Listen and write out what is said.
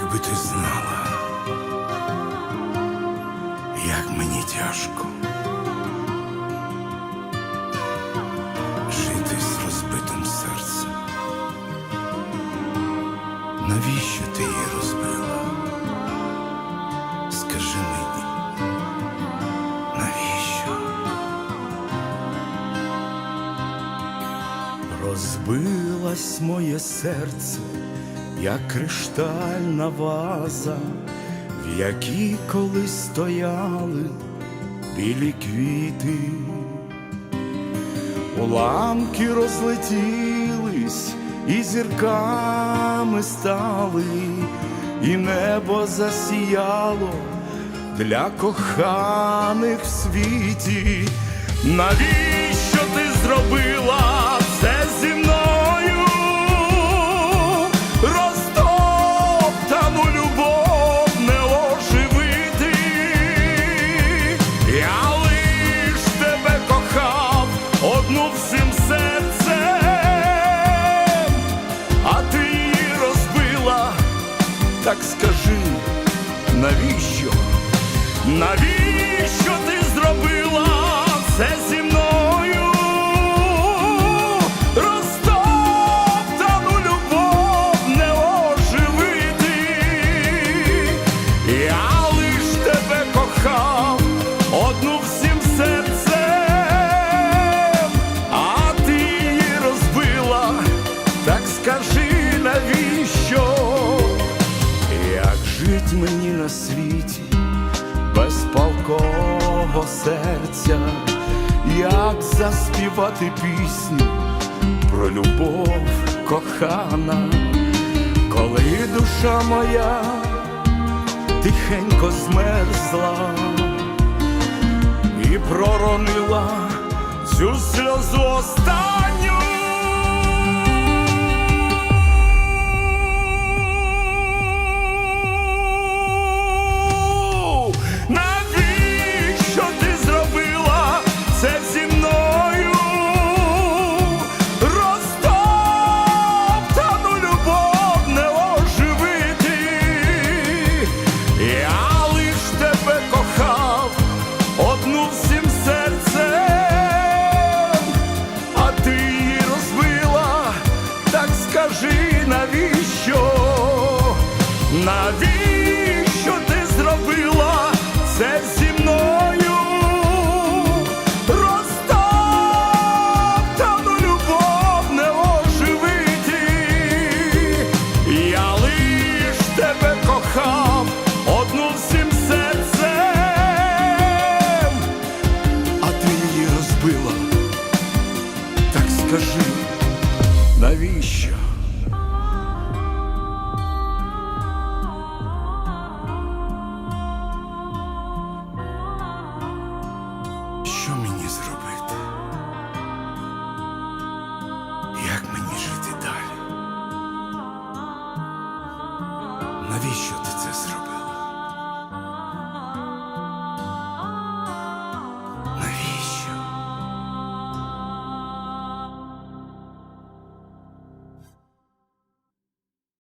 Якби ти знала, як мені тяжко жити з розбитим серцем. Навіщо ти її розбила? Скажи мені, навіщо? Розбилось моє серце, як криштальна ваза, в якій колись стояли білі квіти. Уламки розлетілись і зірками стали, і небо засіяло для коханих в світі. Навіщо ти зробила всім серцем, а ти її розбила. Так скажи, навіщо? Навіщо ти жить мені на світі без палкого серця, як заспівати пісню про любов кохана, коли душа моя тихенько змерзла і проронила цю сльозу останню. на Навіщо ти?